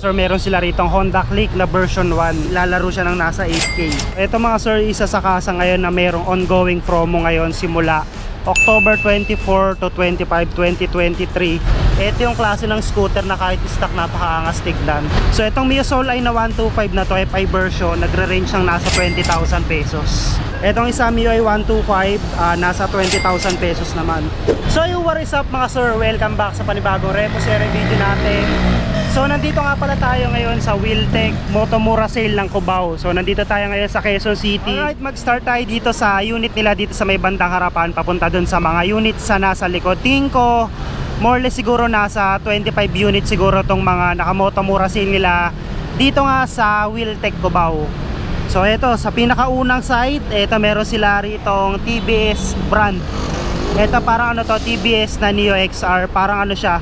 Sir, meron sila rito Honda Click na version 1. Lalaro siya ng nasa 8K. Ito mga sir, isa sa kasa ngayon na merong ongoing promo ngayon simula October 24 to 25, 2023. Ito yung klase ng scooter na kahit stock napakaangas tignan. So itong Mio Soul ay na 125 na to FI version, nagre-range ng nasa 20,000 pesos. Etong isa Mio ay 125, ah, nasa 20,000 pesos naman. So yung what is up mga sir, welcome back sa panibagong Repo Series video natin. So nandito nga pala tayo ngayon sa Wiltec Motomura Sale ng Cubao. So nandito tayo ngayon sa Quezon City. Alright, mag-start tayo dito sa unit nila dito sa may bandang harapan papunta dun sa mga units sa nasa likod. Tingin ko more or less siguro nasa 25 units siguro tong mga nakamotomura sale nila dito nga sa Wiltec Cubao. So ito sa pinakaunang side, ito meron sila ritong TBS brand. Ito parang ano to, TBS na Neo XR, parang ano siya,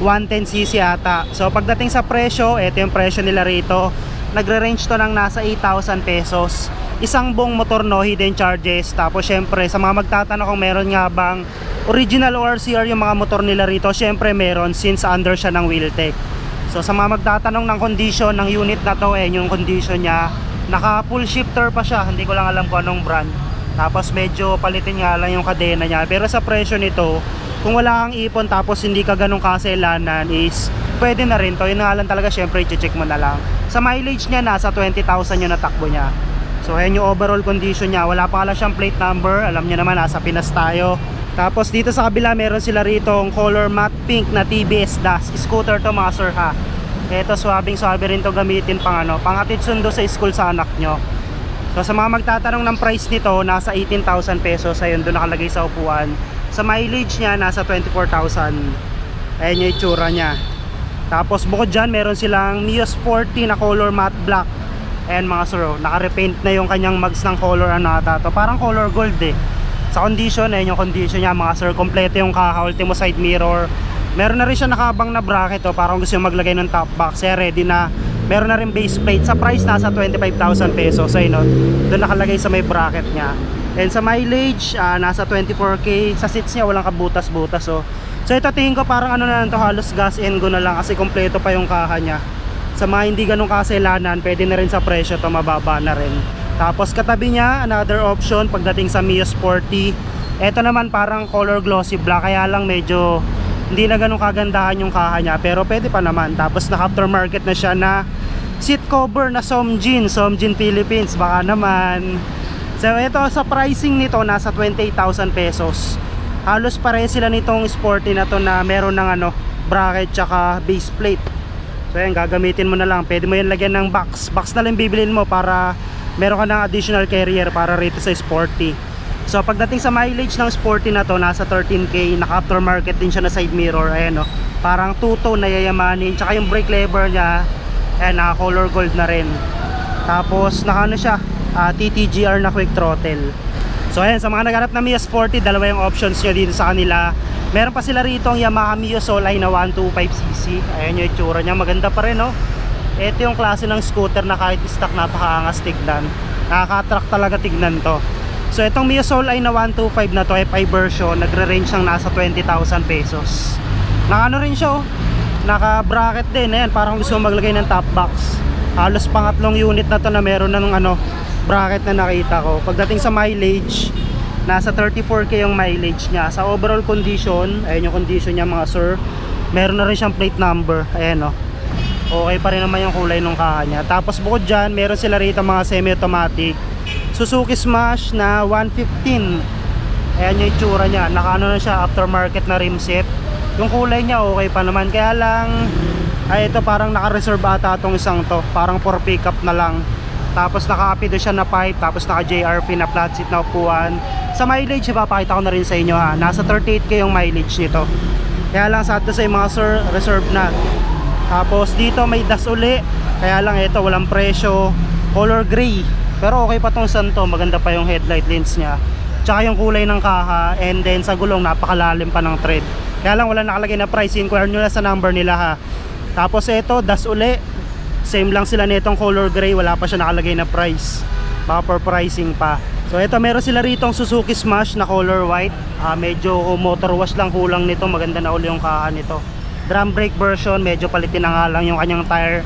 110cc ata. So pagdating sa presyo, ito yung presyo nila rito. Nagre-range to ng nasa 8,000 pesos. Isang buong motor no, hidden charges. Tapos syempre sa mga magtatanong kung meron nga bang original ORCR yung mga motor nila rito, syempre meron since under siya ng Wheeltech. So sa mga magtatanong ng condition ng unit na to, eh, yung condition niya, naka full shifter pa siya. Hindi ko lang alam kung anong brand. Tapos medyo palitin nga lang yung kadena niya. Pero sa presyo nito, kung wala kang ipon tapos hindi ka ganun kaselanan is pwede na rin to. Yun nga lang talaga syempre i-check mo na lang. Sa mileage niya nasa 20,000 yung natakbo niya. So ayan yung overall condition niya. Wala pa lang siyang plate number. Alam niyo naman nasa Pinas tayo. Tapos dito sa kabila meron sila rito ang color matte pink na TBS Das. Scooter to mga sir ha. Ito swabing swabe rin to gamitin pang ano, panghatid sundo sa school sa anak nyo. So sa mga magtatanong ng price nito, nasa 18,000 pesos. Ayun, doon nakalagay sa upuan. Sa mileage niya, nasa 24,000. Ayan yung itsura niya. Tapos bukod dyan, meron silang Mio Sporty na color matte black. Ayan mga sir, oh, naka-repaint na yung kanyang mags ng color ano ata to. Parang color gold eh. Sa condition, ayan yung condition niya mga sir. Kompleto yung kaha, ultimo side mirror. Meron na rin siya nakabang na bracket oh, parang gusto yung maglagay ng top box. Eh, ready na. Meron na rin base plate. Sa price, nasa 25,000 pesos. Ayun no? Doon nakalagay sa may bracket niya. And sa mileage, ah, nasa 24k. Sa seats niya, walang kabutas-butas. Oh. So ito tingin ko parang ano na lang to halos gas and go na lang kasi kompleto pa yung kaha niya. Sa mga hindi ganun kaselanan, pwede na rin sa presyo to mababa na rin. Tapos katabi niya, another option pagdating sa Mio Sporty. Ito naman parang color glossy black kaya lang medyo hindi na ganun kagandahan yung kaha niya pero pwede pa naman. Tapos naka aftermarket na siya na seat cover na Somjin, Somjin Philippines baka naman. So ito sa pricing nito nasa 28,000 pesos. Halos pare sila nitong sporty na to na meron ng ano bracket tsaka base plate. So yan gagamitin mo na lang. Pwede mo yan lagyan ng box. Box na lang bibilin mo para meron ka ng additional carrier para rito sa sporty. So pagdating sa mileage ng sporty na to nasa 13k, naka aftermarket din siya na side mirror. Ayan oh. Parang two-tone na yayamanin. Tsaka yung brake lever niya, ayan naka color gold na rin. Tapos naka ano siya, ah, TTGR na quick throttle. So ayan, sa mga naghanap na Mio Sporty, dalawa yung options nyo dito sa kanila. Meron pa sila rito ang Yamaha Mio Soul na 125cc. Ayan yung itsura niya, maganda pa rin no. Ito yung klase ng scooter na kahit stock napakaangas tignan. Nakaka-attract talaga tignan to. So itong Mio Soul na 125 na to, FI version, nagre-range ng nasa 20,000 pesos. Naka ano rin siya oh. Naka bracket din, ayan, parang gusto maglagay ng top box. Halos pangatlong unit na to na meron ng ano, bracket na nakita ko. Pagdating sa mileage, nasa 34k yung mileage niya. Sa overall condition, ayan yung condition niya mga sir. Meron na rin siyang plate number. Ayan oh. Okay pa rin naman yung kulay ng kaha niya. Tapos bukod dyan, meron sila rito mga semi-automatic. Suzuki Smash na 115. Ayan yung itsura niya. Nakaano na siya, aftermarket na rim set. Yung kulay niya okay pa naman. Kaya lang, ay ito parang naka-reserve ata itong isang to. Parang for pickup na lang. Tapos naka-apido siya na pipe. Tapos naka-JRP na flat seat na upuan. Sa mileage, ipapakita ko na rin sa inyo ha. Nasa 38k yung mileage nito. Kaya lang sa ato sa mga sir, reserve na. Tapos dito may das uli. Kaya lang ito walang presyo. Color gray. Pero okay pa tong santo. Maganda pa yung headlight lens niya. Tsaka yung kulay ng kaha. And then sa gulong napakalalim pa ng tread. Kaya lang wala nakalagay na price. Inquire nyo lang sa number nila ha. Tapos ito das uli. Same lang sila nitong color gray. Wala pa siya nakalagay na price. Baka for pricing pa. So ito meron sila rito ang Suzuki Smash na color white. Ah, medyo motor wash lang kulang nito. Maganda na uli yung kaha nito drum brake version medyo palitin na nga lang yung kanyang tire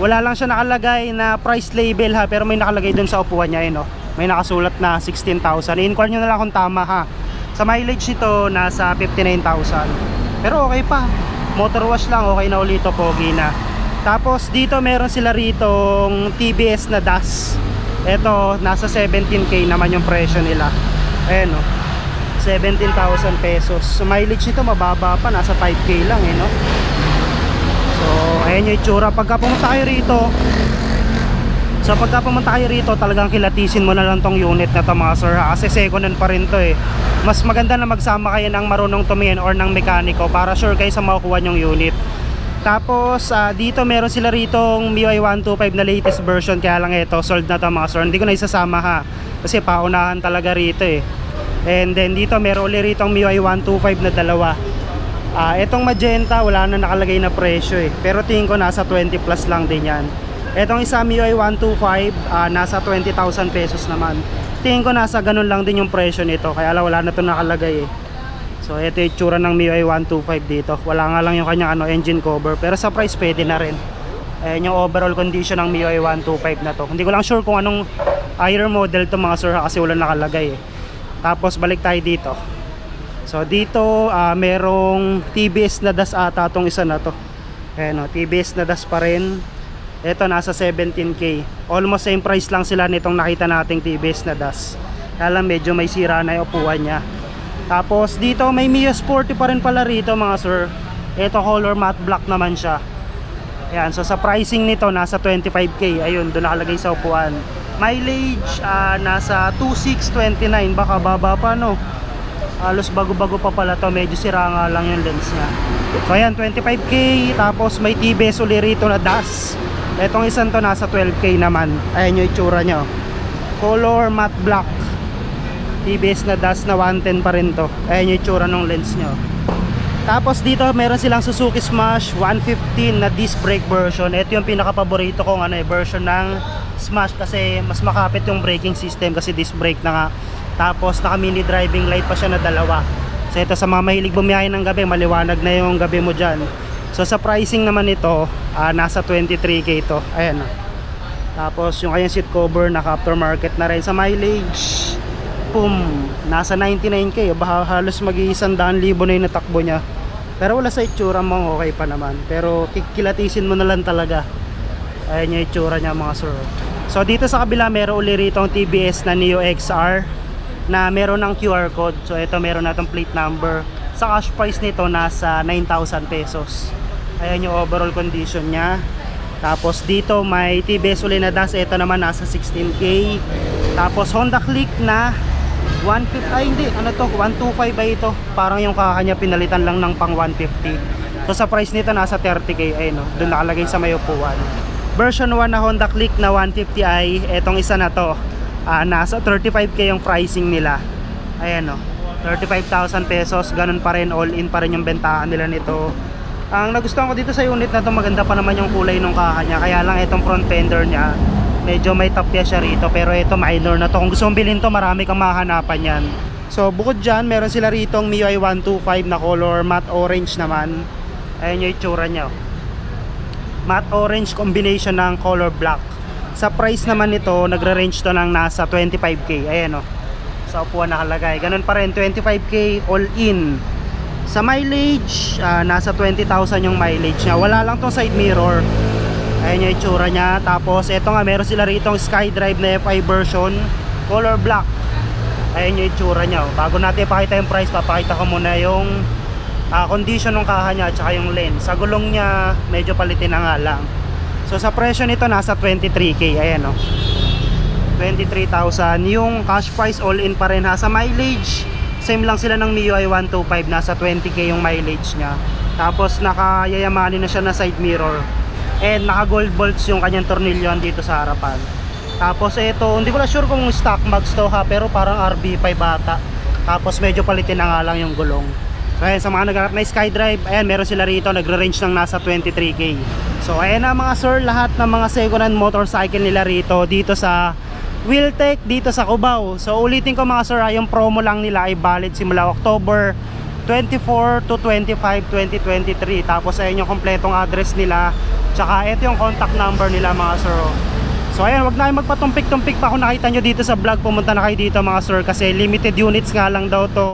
Wala lang siya nakalagay na price label ha, pero may nakalagay dun sa upuan niya, yun, no? May nakasulat na 16,000. I-inquire nyo na lang kung tama ha. Sa mileage nito, nasa 59,000. Pero okay pa. Motor wash lang, okay na ulit ito, pogi na. Tapos dito meron sila ritong TBS na DAS. Ito, nasa 17k naman yung presyo nila. Ayan no. 17,000 pesos. So mileage nito mababa pa, nasa 5k lang eh no. So, ayan yung itsura. Pagka pumunta kayo rito, So pagka pumunta kayo rito, talagang kilatisin mo na lang tong unit na to mga sir ha? Kasi second hand pa rin to eh. Mas maganda na magsama kayo ng marunong tumingin or ng mekaniko para sure kayo sa makukuha yung unit. Tapos ah, dito meron sila ritong MIUI 125 na latest version kaya lang ito sold na to mga sir. Hindi ko na isasama ha kasi paunahan talaga rito eh. And then dito meron ulit ritong MIUI 125 na dalawa. Ah, itong magenta wala na nakalagay na presyo eh. Pero tingin ko nasa 20 plus lang din yan. Itong isa MIUI 125 ah, nasa 20,000 pesos naman. Tingin ko nasa ganun lang din yung presyo nito kaya wala na to nakalagay eh. So ito yung tsura ng MIUI 125 dito. Wala nga lang yung kanyang ano, engine cover pero sa price pwede na rin. Ayan yung overall condition ng MIUI 125 na to. Hindi ko lang sure kung anong higher model to mga sir kasi wala nakalagay eh. Tapos balik tayo dito. So dito ah, merong TBS na das ata tong isa na to. Ayan o, TBS na das pa rin. Ito nasa 17k. Almost same price lang sila nitong nakita nating TBS na das. Kaya lang medyo may sira na yung upuan niya. Tapos dito may Mio Sporty pa rin pala rito mga sir. Ito color matte black naman siya. Ayan, so sa pricing nito nasa 25k. Ayun, doon nakalagay sa upuan. Mileage ah, nasa 2629 baka baba pa no. Halos bago-bago pa pala to, medyo sira nga lang yung lens niya. So ayan, 25k tapos may TBS uli rito na DAS. Etong isang to nasa 12k naman. Ayan yung itsura niya. Color matte black. TBS na DAS na 110 pa rin to. Ayan yung itsura ng lens niya. oh. Tapos dito meron silang Suzuki Smash 115 na disc brake version. Ito yung pinaka-paborito kong ano, eh, version ng Smash kasi mas makapit yung braking system kasi disc brake na nga. Tapos naka mini driving light pa siya na dalawa. So ito sa mga mahilig bumiyahe ng gabi, maliwanag na yung gabi mo dyan. So sa pricing naman ito, ah, nasa 23k ito. Ayan. ah. Tapos yung kanyang seat cover naka aftermarket na rin sa mileage. Pum, nasa 99k. Baka halos daan libo na yung natakbo niya. Pero wala sa itsura mo, okay pa naman. Pero kikilatisin mo na lang talaga. Ayan yung itsura niya mga sir. So dito sa kabila meron uli rito ang TBS na Neo XR na meron ng QR code. So ito meron natong plate number. Sa cash price nito nasa 9,000 pesos. Ayan yung overall condition niya. Tapos dito may TBS uli na DAS. Ito naman nasa 16K. Tapos Honda Click na 150 ay hindi. Ano to? 125 ba ito? Parang yung kakanya pinalitan lang ng pang 150 so sa price nito nasa 30k ayun no? Doon nakalagay sa may upuan. Version 1 na Honda Click na 150i etong isa na to. Ah, nasa 35k yung pricing nila. Ayan no? 35,000 pesos. Ganun pa rin. All in pa rin yung bentahan nila nito. Ang nagustuhan ko dito sa unit na to maganda pa naman yung kulay ng kanya kaya lang itong front fender niya medyo may tapya siya rito pero ito minor na to. Kung gusto mong bilhin to marami kang mahanapan yan. So bukod dyan meron sila rito ang MIUI 125 na color matte orange naman. Ayan yung itsura niya. Oh. matte orange combination ng color black. Sa price naman nito nagre-range to ng nasa 25k ayan oh. sa upuan nakalagay. Ganun pa rin 25k all in sa mileage ah, nasa 20,000 yung mileage niya. Wala lang tong side mirror Ayan yung itsura niya. Tapos ito nga meron sila rito SkyDrive na FI version color black. Ayan yung itsura niya. oh. Bago natin ipakita yung price, papakita ko muna yung ah, condition ng kaha niya at saka yung lens. Sa gulong niya, medyo palitin na nga lang. So sa presyo nito nasa 23k. Ayan oh. 23,000. Yung cash price all in pa rin ha. Sa mileage, same lang sila ng MIUI 125. Nasa 20k yung mileage niya. Tapos nakayayamanin na siya na side mirror and naka gold bolts yung kanyang tornilyo dito sa harapan. Tapos ito hindi ko na sure kung stock mags to ha pero parang RB5 bata tapos medyo palitin na nga lang yung gulong. So ayan sa mga nagharap na SkyDrive ayan meron sila rito nagre-range ng nasa 23k so ayan na mga sir lahat ng mga second hand motorcycle nila rito dito sa Wheeltech dito sa Cubao. So ulitin ko mga sir yung promo lang nila ay valid simula October 24 to 25, 2023. Tapos ayun yung kompletong address nila. Tsaka ito yung contact number nila mga sir. oh. So ayan, wag na kayo magpatumpik-tumpik pa kung nakita nyo dito sa vlog. Pumunta na kayo dito mga sir kasi limited units nga lang daw to.